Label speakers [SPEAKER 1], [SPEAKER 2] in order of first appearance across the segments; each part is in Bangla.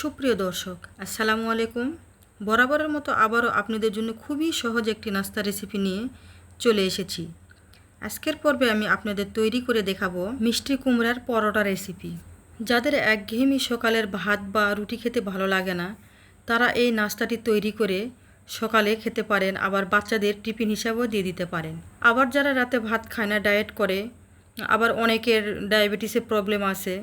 [SPEAKER 1] সুপ্রিয় দর্শক, আসসালামু আলাইকুম। বরাবরের মতো আবারও আপনাদের জন্য খুবই সহজ একটি নাস্তা রেসিপি নিয়ে চলে এসেছি। আজকের পর্বে আমি আপনাদের তৈরি করে দেখাবো মিষ্টি কুমড়ার পরোটা রেসিপি যাদের একঘেয়েমি সকালের ভাত বা রুটি খেতে ভালো লাগে না, তারা এই নাস্তাটি তৈরি করে সকালে খেতে পারেন, আবার বাচ্চাদের টিফিন হিসাবেও দিয়ে দিতে পারেন। আবার যারা রাতে ভাত খায় না ডায়েট করে, আবার অনেকের ডায়াবেটিসের প্রবলেম আছে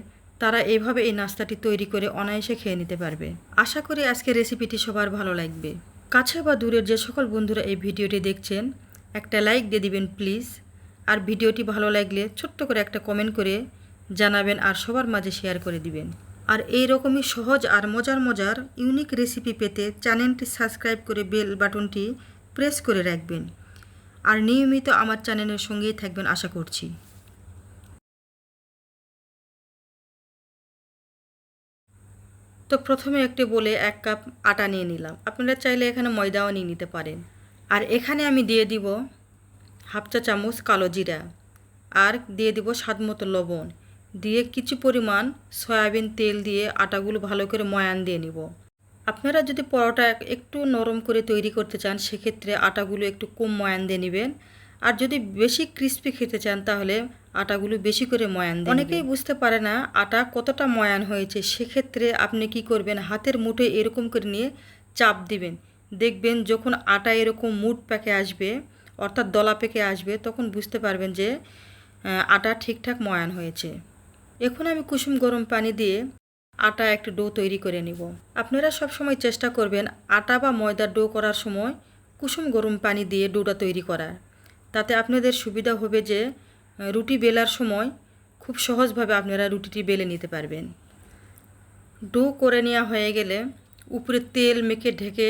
[SPEAKER 1] তারা এইভাবে এই নাস্তাটি তৈরি করে অনায়াসে খেয়ে নিতে পারবে। আশা করি আজকের রেসিপিটি সবার ভালো লাগবে। কাছে বা দূরের যে সকল বন্ধুরা এই ভিডিওটি দেখছেন, একটা লাইক দিয়ে দিবেন প্লিজ। আর ভিডিওটি ভালো লাগলে ছোট্ট করে একটা কমেন্ট করে জানাবেন আর সবার মাঝে শেয়ার করে দিবেন। আর এই রকমই সহজ আর মজার মজার ইউনিক রেসিপি পেতে চ্যানেলটি সাবস্ক্রাইব করে বেল বাটনটি প্রেস করে রাখবেন। আর নিয়মিত আমার চ্যানেলের সঙ্গেই থাকবেন আশা করছি। তো প্রথমে একটি বলে এক কাপ আটা নিয়ে নিলাম। আপনারা চাইলে এখানে ময়দাও নিয়ে নিতে পারেন। আর এখানে আমি দিয়ে দিব হাফ চা চামচ কালো জিরা। আর দিয়ে দিব স্বাদ মতো লবণ। দিয়ে কিছু পরিমাণ সয়াবিন তেল দিয়ে আটাগুলো ভালো করে ময়ান দিয়ে নিব। আপনারা যদি পরোটা একটু নরম করে তৈরি করতে চান, সেক্ষেত্রে আটাগুলো একটু কম ময়ান দিয়ে নেবেন। আর যদি বেশি ক্রিস্পি খেতে চান তাহলে আটাগুলো বেশি করে ময়ান দিন অনেকেই বুঝতে পারে না আটা কতটা ময়ান হয়েছে। সেক্ষেত্রে আপনি কি করবেন হাতের মুঠে এরকম করে নিয়ে চাপ দিবেন। দেখবেন যখন আটা এরকম মুঠ প্যাকে আসবে অর্থাৎ দলা পেকে আসবে তখন বুঝতে পারবেন যে আটা ঠিকঠাক ময়ান হয়েছে। এখন আমি কুসুম গরম পানি দিয়ে আটা একটা ডো তৈরি করে নিব। আপনারা সব সময় চেষ্টা করবেন আটা বা ময়দার ডো করার সময় কুসুম গরম পানি দিয়ে ডোটা তৈরি করার। তাতে আপনাদের সুবিধা হবে যে রুটি বেলার সময় খুব সহজভাবে আপনারা রুটিটি বেলে নিতে পারবেন। ডো করে নেওয়া হয়ে গেলে উপরে তেল মেখে ঢেকে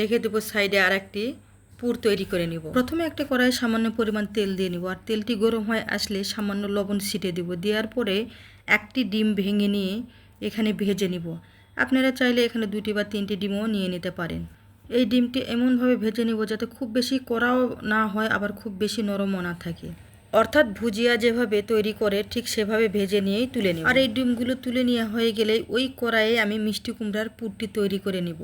[SPEAKER 1] রেখে দেবো সাইডে আর একটি পুর তৈরি করে নিব। প্রথমে একটা কড়াই সামান্য পরিমাণ তেল দিয়ে নিব। আর তেলটি গরম হয়ে আসলে সামান্য লবণ ছিটে দেব। দেওয়ার পরে একটি ডিম ভেঙে নিয়ে এখানে ভেজে নিব। আপনারা চাইলে এখানে দুটি বা তিনটি ডিমও নিয়ে নিতে পারেন। এই ডিমটি এমনভাবে ভেজে নিব যাতে খুব বেশি কড়াও না হয়, আবার খুব বেশি নরমও না থাকে। অর্থাৎ ভুজিয়া যেভাবে তৈরি করে, ঠিক সেভাবে ভেজে নিয়েই তুলে নিব। আর এই ডিমগুলো তুলে নেওয়া হয়ে গেলে ওই কড়াইয়ে আমি মিষ্টি কুমড়ার পুরটি তৈরি করে নিব।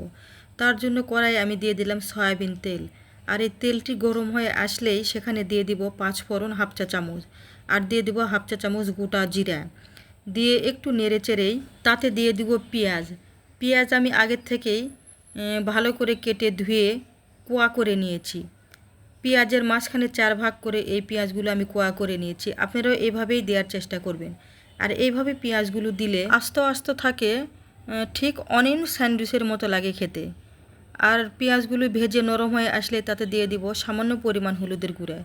[SPEAKER 1] তার জন্য কড়াইয়ে আমি দিয়ে দিলাম সয়াবিন তেল। আর এই তেলটি গরম হয়ে আসলেই সেখানে দিয়ে দিব পাঁচ ফোড়ন হাফ চা চামচ। আর দিয়ে দিব হাফ চা চামচ গোটা জিরা। দিয়ে একটু নেড়ে চেড়েই তাতে দিয়ে দিব পেঁয়াজ। পেঁয়াজ আমি আগের থেকেই ভালো করে কেটে ধুয়ে কোয়া করে নিয়েছি। পেঁয়াজের মাঝখানে চার ভাগ করে এই পেঁয়াজগুলো আমি কোয়া করে নিয়েছি। আপনারাও এইভাবেই দেওয়ার চেষ্টা করবেন। আর এইভাবে পেঁয়াজগুলো দিলে আস্ত আস্ত থাকে ঠিক অনিয়ন স্যান্ডউইচের মতো লাগে খেতে। আর পেঁয়াজগুলো ভেজে নরম হয়ে আসলে তাতে দিয়ে দিব সামান্য পরিমাণ হলুদের গুঁড়া।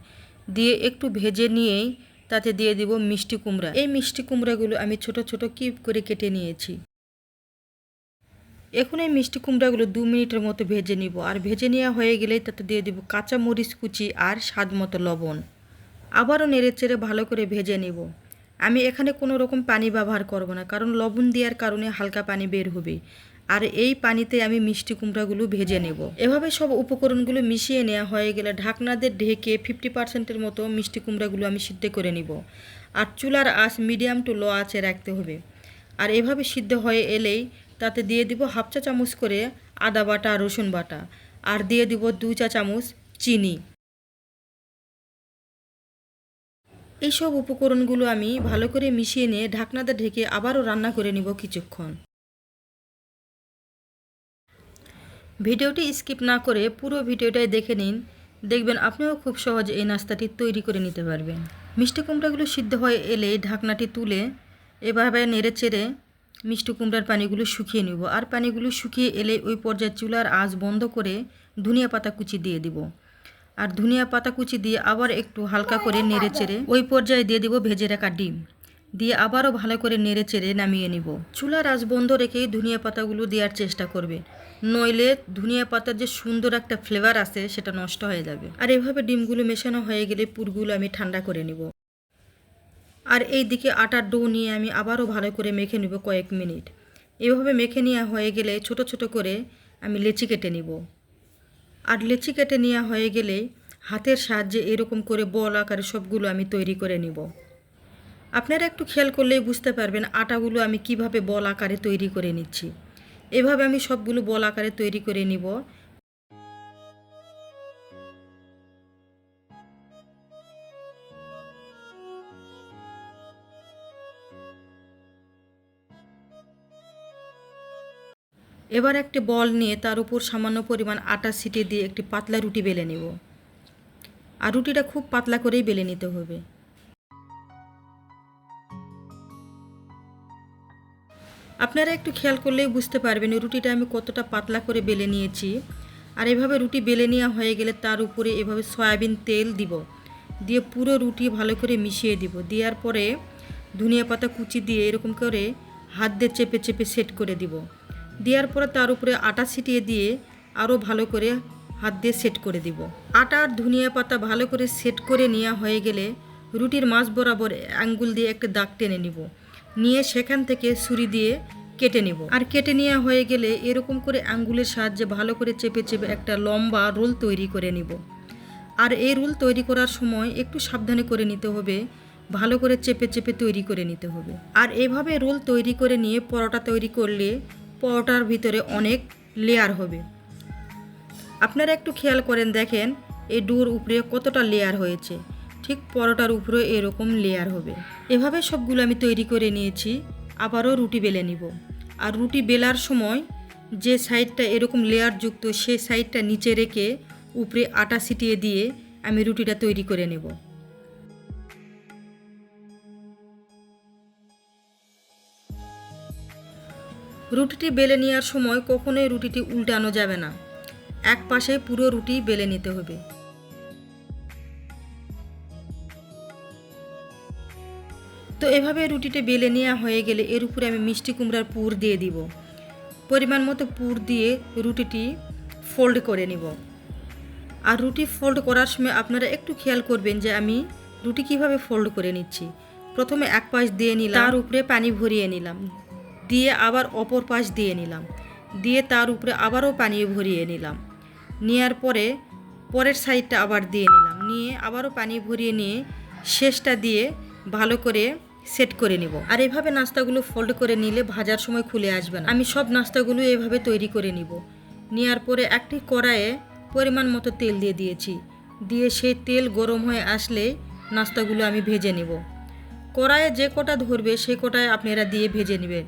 [SPEAKER 1] দিয়ে একটু ভেজে নিয়েই তাতে দিয়ে দিব মিষ্টি কুমড়া। এই মিষ্টি কুমড়াগুলো আমি ছোট ছোট কিউব করে কেটে নিয়েছি। এখন এই মিষ্টি কুমড়াগুলো দু মিনিটের মতো ভেজে নিব। আর ভেজে নেওয়া হয়ে গেলেই তাতে দিয়ে দিব কাঁচা মরিচ কুচি আর স্বাদ মতো লবণ। আবারও নেড়ে চেড়ে ভালো করে ভেজে নিব। আমি এখানে কোনো রকম পানি ব্যবহার করব না, কারণ লবণ দেওয়ার কারণে হালকা পানি বের হবে। আর এই পানিতে আমি মিষ্টি কুমড়াগুলো ভেজে নেব। এভাবে সব উপকরণগুলো মিশিয়ে নেওয়া হয়ে গেলে ঢাকনাদের ঢেকে ফিফটি পার্সেন্টের মতো মিষ্টি কুমড়াগুলো আমি সিদ্ধ করে নিব। আর চুলার আঁচ মিডিয়াম টু লো আঁচে রাখতে হবে। আর এভাবে সিদ্ধ হয়ে এলেই তাতে দিয়ে দিব হাফ চা চামচ করে আদা বাটা, রসুন বাটা। আর দিয়ে দিব দু চা চামচ চিনি। এইসব উপকরণগুলো আমি ভালো করে মিশিয়ে নিয়ে ঢাকনাতে ঢেকে আবারও রান্না করে নিব কিছুক্ষণ। ভিডিওটি স্কিপ না করে পুরো ভিডিওটাই দেখে নিন। দেখবেন আপনিও খুব সহজে এই নাস্তাটি তৈরি করে নিতে পারবেন। মিষ্টি কুমড়াগুলো সিদ্ধ হয়ে এলে ঢাকনাটি তুলে এভাবে নেড়ে চেড়ে মিষ্টি কুমড়ার পানিগুলো শুকিয়ে নেব। আর পানিগুলো শুকিয়ে এলে ওই পর্যায়ে চুলার আঁচ বন্ধ করে ধনিয়া পাতা কুচি দিয়ে দিব। আর ধনিয়া পাতা কুচি দিয়ে আবার একটু হালকা করে নেড়ে চেড়ে ওই পর্যায়ে দিয়ে দিব ভেজে রাখা ডিম। দিয়ে আবারও ভালো করে নেড়ে চেড়ে নামিয়ে নিব। চুলার আঁচ বন্ধ রেখে ধনিয়া পাতাগুলো দেওয়ার চেষ্টা করবে। নইলে ধনিয়া পাতার যে সুন্দর একটা ফ্লেভার আছে সেটা নষ্ট হয়ে যাবে। আর এভাবে ডিমগুলো মেশানো হয়ে গেলে পুরগুলো আমি ঠান্ডা করে নিব। আর এই দিকে আটার ডো নিয়ে আমি আবারও ভালো করে মেখে নেব কয়েক মিনিট। এভাবে মেখে নেওয়া হয়ে গেলে ছোট ছোট করে আমি লেচি কেটে নিব। আর লেচি কেটে নেওয়া হয়ে গেলে হাতের সাহায্যে এরকম করে বল আকারে সবগুলো আমি তৈরি করে নিব। আপনারা একটু খেয়াল করলেই বুঝতে পারবেন আটাগুলো আমি কীভাবে বল আকারে তৈরি করে নিচ্ছি। এভাবে আমি সবগুলো বল আকারে তৈরি করে নিব। এবার একটি বল নিয়ে তার উপর সামান্য পরিমাণ আটা ছিটিয়ে দিয়ে একটি পাতলা রুটি বেলে নেব। আর রুটিটা খুব পাতলা করেই বেলে নিতে হবে। আপনারা একটু খেয়াল করলেই বুঝতে পারবেন রুটিটা আমি কতটা পাতলা করে বেলে নিয়েছি। আর এভাবে রুটি বেলে নেওয়া হয়ে গেলে তার উপরে এভাবে সয়াবিন তেল দিব। দিয়ে পুরো রুটি ভালো করে মিশিয়ে দিব। দেওয়ার পরে ধনিয়া পাতা কুচি দিয়ে এরকম করে হাত দিয়ে চেপে চেপে সেট করে দিব। দেওয়ার পরে তার উপরে আটা ছিটিয়ে দিয়ে আরও ভালো করে হাত দিয়ে সেট করে দিব। আটা আর ধনিয়া পাতা ভালো করে সেট করে নেওয়া হয়ে গেলে রুটির মাছ বরাবর আঙ্গুল দিয়ে একটা দাগ টেনে নিব। নিয়ে সেখান থেকে ছুরি দিয়ে কেটে নিব। আর কেটে নেওয়া হয়ে গেলে এরকম করে আঙ্গুলের সাহায্যে ভালো করে চেপে চেপে একটা লম্বা রোল তৈরি করে নিব। আর এই রোল তৈরি করার সময় একটু সাবধানে করে নিতে হবে। ভালো করে চেপে চেপে তৈরি করে নিতে হবে। আর এভাবে রোল তৈরি করে নিয়ে পরোটা তৈরি করলে পরোটার ভিতরে অনেক লেয়ার হবে। আপনারা একটু খেয়াল করেন, দেখেন এই ডোর উপরে কতটা লেয়ার হয়েছে। ঠিক পরোটার উপরে এরকম লেয়ার হবে। এভাবে সবগুলো আমি তৈরি করে নিয়েছি, আবারও রুটি বেলে নিব। আর রুটি বেলার সময় যে সাইডটা এরকম লেয়ার যুক্ত সেই সাইডটা নিচে রেখে উপরে আটা ছিটিয়ে দিয়ে আমি রুটিটা তৈরি করে নেব। রুটিটি বেলে নেওয়ার সময় কখনোই রুটিটি উল্টানো যাবে না। এক পাশে পুরো রুটি বেলে নিতে হবে। তো এভাবে রুটিটি বেলে নেওয়া হয়ে গেলে এর উপরে আমি মিষ্টি কুমড়ার পুর দিয়ে দিব। পরিমাণ মতো পুর দিয়ে রুটিটি ফোল্ড করে নিব। আর রুটি ফোল্ড করার সময় আপনারা একটু খেয়াল করবেন যে আমি রুটি কীভাবে ফোল্ড করে নিচ্ছি। প্রথমে এক পাশ দিয়ে নিলাম। তার উপরে পানি ভরিয়ে নিলাম। দিয়ে আবার অপর পাশ দিয়ে নিলাম। দিয়ে তার উপরে আবারও পানি ভরিয়ে নিলাম। নেওয়ার পরে পরের সাইডটা আবার দিয়ে নিলাম। নিয়ে আবারও পানি ভরিয়ে নিয়ে শেষটা দিয়ে ভালো করে সেট করে নিব। আর এভাবে নাস্তাগুলো ফোল্ড করে নিলে ভাজার সময় খুলে আসবে না। আমি সব নাস্তাগুলো এভাবে তৈরি করে নিব। নেওয়ার পরে একটি কড়াইয়ে পরিমাণ মতো তেল দিয়ে দিয়েছি। দিয়ে সেই তেল গরম হয়ে আসলে নাস্তাগুলো আমি ভেজে নেব। কড়াইয়ে যে কটা ধরবে সেই কটায় আপনারা দিয়ে ভেজে নেবেন।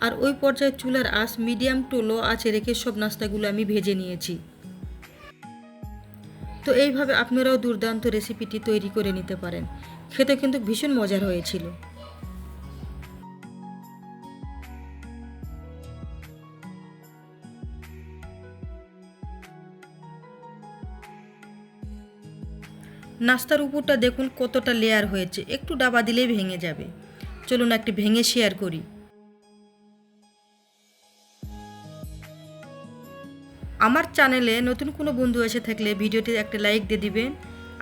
[SPEAKER 1] আর ওই পর্যায়ে চুলার আঁচ মিডিয়াম টু লো আঁচে রেখে সব নাস্তাগুলো আমি ভেজে নিয়েছি। তো এইভাবে আপনারাও দুর্দান্ত রেসিপিটি তৈরি করে নিতে পারেন। খেতে কিন্তু ভীষণ মজার হয়েছিল। নাস্তার উপরটা দেখুন কতটা লেয়ার হয়েছে। একটু ডাবা দিলেই ভেঙে যাবে। চলুন একটি ভেঙে শেয়ার করি। আমার চ্যানেলে নতুন কোনো বন্ধু এসে থাকলে ভিডিওটি একটা লাইক দিয়ে দিবেন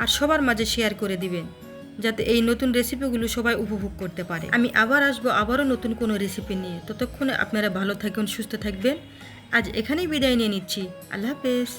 [SPEAKER 1] আর সবার মাঝে শেয়ার করে দিবেন, যাতে এই নতুন রেসিপিগুলো সবাই উপভোগ করতে পারে। আমি আবার আসব আবারও নতুন কোনো রেসিপি নিয়ে। ততক্ষণে আপনারা ভালো থাকবেন সুস্থ থাকবেন। আজ এখানেই বিদায় নিয়ে নিচ্ছি। আল্লাহ হাফেজ।